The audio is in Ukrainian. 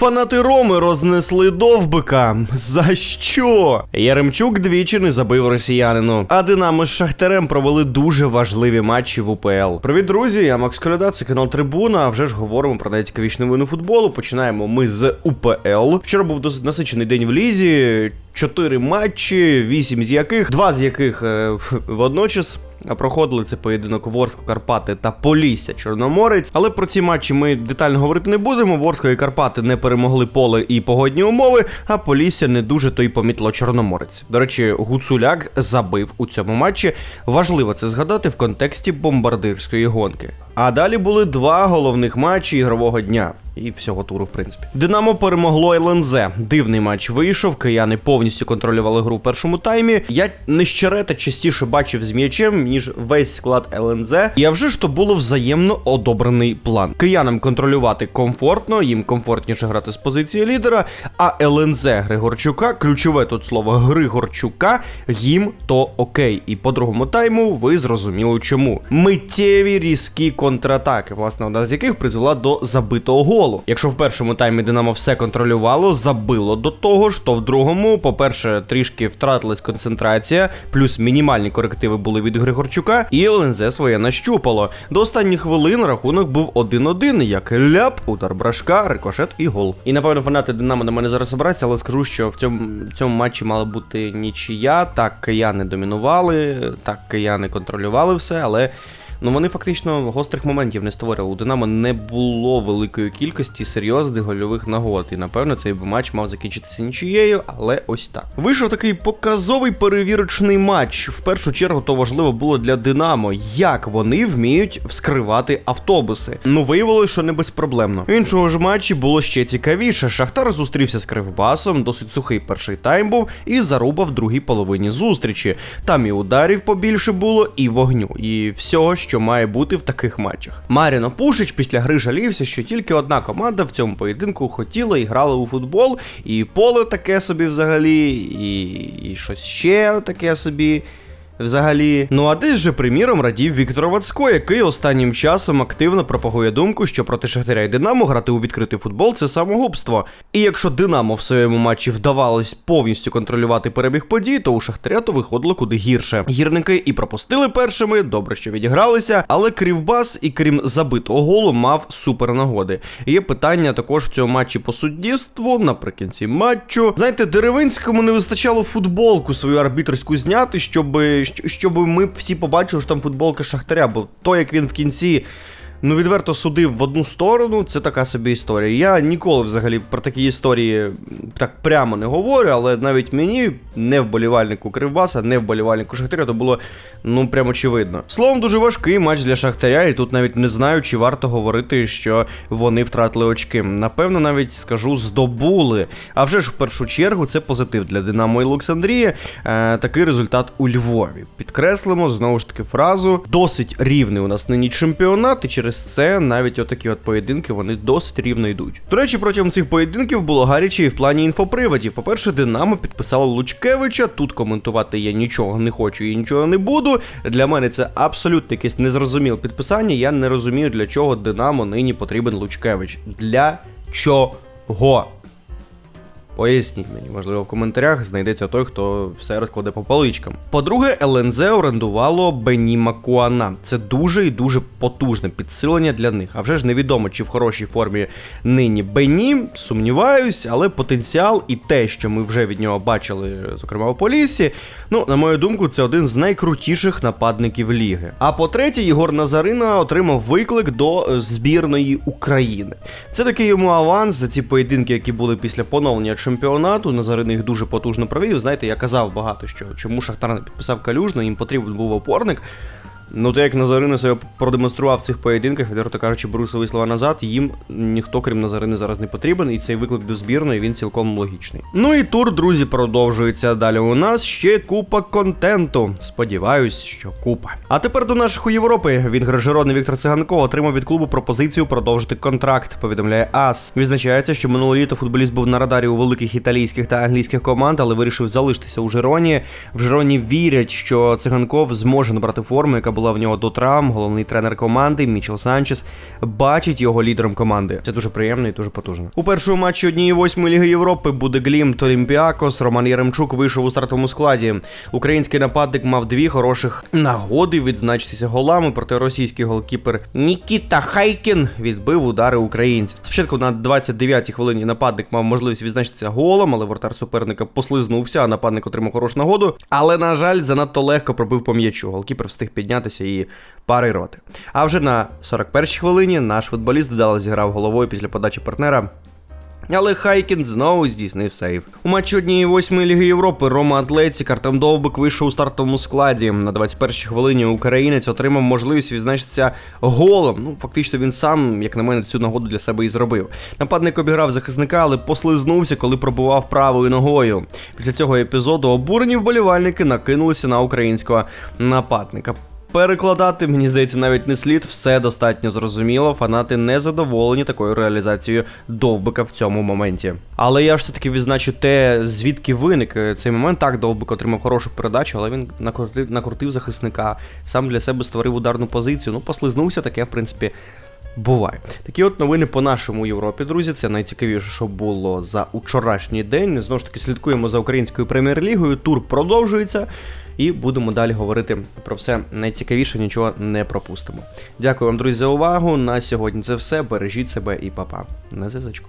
Фанати Роми рознесли довбика. За що? Яремчук двічі не забив росіянину. А Динамо з Шахтарем провели дуже важливі матчі в УПЛ. Привіт, друзі! Я Макс Коляда, це канал Трибуна. А вже ж говоримо про найцікавіші новини футболу. Починаємо ми з УПЛ. Вчора був досить насичений день в лізі. Чотири матчі, вісім з яких, два з яких е, водночас. Проходили це поєдинок Ворску, Карпати та Полісся Чорноморець. Але про ці матчі ми детально говорити не будемо. Ворско і Карпати не перемогли поле і погодні умови, а Полісся не дуже то й помітло Чорноморець. До речі, Гуцуляк забив у цьому матчі. Важливо це згадати в контексті бомбардирської гонки. А далі були два головних матчі ігрового дня. І всього туру, в принципі. Динамо перемогло ЛНЗ. Дивний матч вийшов. Кияни повністю контролювали гру в першому таймі. Я нещерета частіше бачив з м'ячем, ніж весь склад ЛНЗ. А вже ж то було взаємно одобрений план. Киянам контролювати комфортно, їм комфортніше грати з позиції лідера. А ЛНЗ Григорчука, ключове тут слово Григорчука, їм то окей. І по другому тайму ви зрозуміли чому. Миттєві різкі контратаки, власне, одна з яких призвела до забитого голу. Якщо в першому таймі Динамо все контролювало, забило до того ж, то в другому, по-перше, трішки втратилась концентрація, плюс мінімальні корективи були від Григорчука, і ЛНЗ своє нащупало. До останніх хвилин рахунок був 1-1, як ляп, удар брашка, рикошет і гол. І напевно фанати Динамо на мене зараз обраться, але скажу, що в цьому, цьому матчі мала бути нічия. Так, кияни домінували, так кияни контролювали все, але. Ну вони фактично гострих моментів не створили. У Динамо не було великої кількості серйозних гольових нагод. І напевно цей матч мав закінчитися нічією, але ось так. Вийшов такий показовий перевірочний матч. В першу чергу то важливо було для Динамо, як вони вміють вскривати автобуси. Ну виявилось, що не безпроблемно. В іншому ж матчі було ще цікавіше. Шахтар зустрівся з Кривбасом, досить сухий перший тайм був і заруба в другій половині зустрічі. Там і ударів побільше було, і вогню, і всього, що має бути в таких матчах. Маріно Пушич після гри жалівся, що тільки одна команда в цьому поєдинку хотіла і грала у футбол, і поле таке собі взагалі, і, і щось ще таке собі. Взагалі, ну а десь же, приміром, радів Віктор Вацько, який останнім часом активно пропагує думку, що проти Шахтаря і Динамо грати у відкритий футбол це самогубство. І якщо Динамо в своєму матчі вдавалось повністю контролювати перебіг подій, то у Шахтаря то виходило куди гірше. Гірники і пропустили першими, добре, що відігралися, але Кривбас і крім забитого голу мав супер нагоди. Є питання також в цьому матчі по суддівству наприкінці матчу. Знаєте, Деревинському не вистачало футболку свою арбітрську зняти, щоб щ- щоб ми всі побачили, що там футболка Шахтаря, бо то, як він в кінці. Ну, відверто судив в одну сторону, це така собі історія. Я ніколи взагалі про такі історії так прямо не говорю, але навіть мені, не вболівальнику Кривбаса, не вболівальнику Шахтаря, то було ну прям очевидно. Словом, дуже важкий матч для Шахтаря, і тут навіть не знаю, чи варто говорити, що вони втратили очки. Напевно, навіть скажу, здобули. А вже ж в першу чергу це позитив для Динамо і Олександрії. Е, такий результат у Львові. Підкреслимо знову ж таки фразу. Досить рівний у нас нині чемпіонат, і через це навіть отакі от поєдинки вони досить рівно йдуть. До речі, протягом цих поєдинків було гаряче і в плані інфоприводів. По-перше, Динамо підписало Лучкевича. Тут коментувати я нічого не хочу і нічого не буду. Для мене це абсолютно якесь незрозуміле підписання. Я не розумію, для чого Динамо нині потрібен Лучкевич. Для чого? Поясніть мені, можливо, в коментарях знайдеться той, хто все розкладе по поличкам. По-друге, ЛНЗ орендувало Бені Макуана. Це дуже і дуже потужне підсилення для них. А вже ж невідомо, чи в хорошій формі нині Бені, сумніваюсь, але потенціал і те, що ми вже від нього бачили, зокрема у Полісі, ну, на мою думку, це один з найкрутіших нападників ліги. А по-третє, Єгор Назарина отримав виклик до е, збірної України. Це такий йому аванс за ці поєдинки, які були після поновлення чемпіонату. Назарин їх дуже потужно провів. Знаєте, я казав багато, що чому Шахтар не підписав калюжно, їм потрібен був опорник. Ну, те, як Назарина себе продемонстрував в цих поєдинках, відверто кажучи, беру свої слова назад, їм ніхто, крім Назарини, зараз не потрібен, і цей виклик до збірної він цілком логічний. Ну і тур, друзі, продовжується. Далі у нас ще купа контенту. Сподіваюсь, що купа. А тепер до наших у Європи. Він гражеродний Віктор Циганко отримав від клубу пропозицію продовжити контракт. Повідомляє АС. Відзначається, що минулого літа футболіст був на радарі у великих італійських та англійських команд, але вирішив залишитися у Жероні. В Жероні вірять, що Циганков зможе набрати форму, яка була в нього до травм. Головний тренер команди Мічел Санчес бачить його лідером команди. Це дуже приємно і дуже потужно. У першому матчі однієї восьмої ліги Європи буде Глімт Олімпіакос. Роман Яремчук вийшов у стартовому складі. Український нападник мав дві хороших нагоди відзначитися голами, проте російський голкіпер Нікіта Хайкін відбив удари українців. Спочатку на 29-й хвилині нападник мав можливість відзначитися голом, але вратар суперника послизнувся, а нападник отримав хорошу нагоду. Але, на жаль, занадто легко пробив по м'ячу. Голкіпер встиг піднятися і пари роти. А вже на 41-й хвилині наш футболіст додало зіграв головою після подачі партнера. Але Хайкін знову здійснив сейв. У матчі однієї восьмої ліги Європи Рома Атлетік Артем Довбик вийшов у стартовому складі. На 21-й хвилині українець отримав можливість відзначитися голом. Ну, фактично він сам, як на мене, цю нагоду для себе і зробив. Нападник обіграв захисника, але послизнувся, коли пробував правою ногою. Після цього епізоду обурені вболівальники накинулися на українського нападника. Перекладати, мені здається, навіть не слід, все достатньо зрозуміло. Фанати не задоволені такою реалізацією довбика в цьому моменті. Але я ж все-таки відзначу те, звідки виник е, цей момент. Так, довбик отримав хорошу передачу, але він накрутив, накрутив захисника, сам для себе створив ударну позицію. Ну, послизнувся, таке, в принципі. Буває. Такі от новини по нашому Європі, друзі. Це найцікавіше, що було за вчорашній день. Знову ж таки, слідкуємо за українською прем'єр-лігою. Тур продовжується. І будемо далі говорити про все найцікавіше, нічого не пропустимо. Дякую вам, друзі, за увагу. На сьогодні це все. Бережіть себе і па-па. На зв'язочку.